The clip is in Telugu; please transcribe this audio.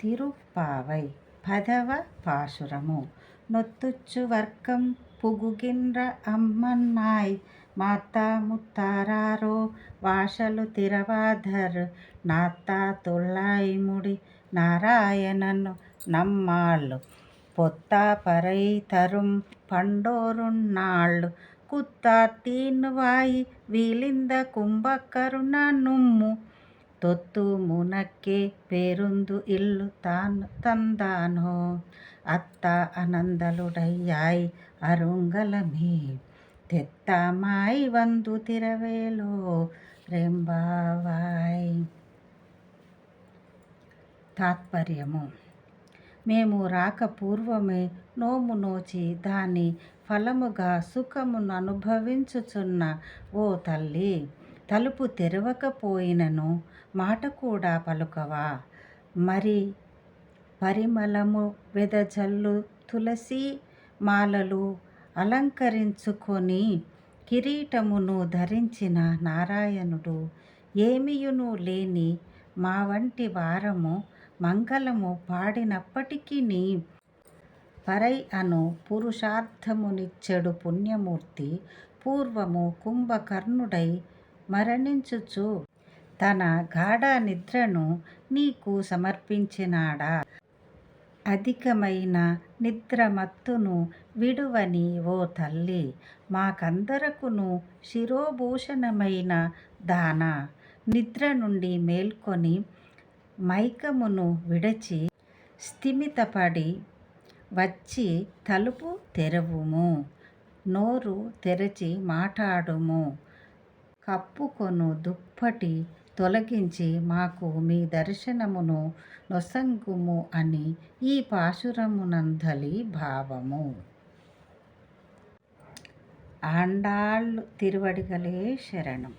తిరుప్పావై పదవ పాశురము నొత్తుచ్చు వర్గం పుగుగిన్ర అమ్మన్నాయ్ మాతా ముత్తారారో వాషలు తిరవాధర్ నాతా తొల్లాయి ముడి నారాయణను నమ్మాళ్ళు పొత్తా పరై తరుం పండోరున్నాళ్ళు కుత్తా తీన్వాయి వీలింద కుంభకరుణ నుమ్ము తొత్తు మునక్కే పేరుందు ఇల్లు తాను తందానో. అత్త అనందలుడయ్యాయ్ అరుంగలమే తెత్తమాయ్ వందు తిరవేలో రెంబావాయ్. తాత్పర్యము. మేము రాక పూర్వమే నోము నోచి దాని ఫలముగా సుఖమును అనుభవించుచున్న ఓ తల్లి. తలుపు తెరవకపోయినను మాట కూడా పలుకవా? మరి పరిమళము వెదజల్లు తులసి మాలలు అలంకరించుకొని కిరీటమును ధరించిన నారాయణుడు ఏమియును లేని మా వంటి వారము మంగళము పాడినప్పటికీ పరై అను పురుషార్థమునిచ్చెడు పుణ్యమూర్తి పూర్వము కుంభకర్ణుడై మరణించుచు. తన గాఢ నిద్రను నీకు సమర్పించినాడా? అధికమైన నిద్రమత్తును విడువని ఓ తల్లి మాకందరకును శిరోభూషణమైన దాన. నిద్ర నుండి మేల్కొని మైకమును విడచి స్థిమితపడి వచ్చి తలుపు తెరవుము నోరు తెరచి మాట్లాడుము కప్పుకొను దుప్పటి తొలగించి మాకు మీ దర్శనమును నొసంగుము అని ఈ పాశురమునందలి భావము. ఆండాళ్ళు తిరువడిగలే శరణం.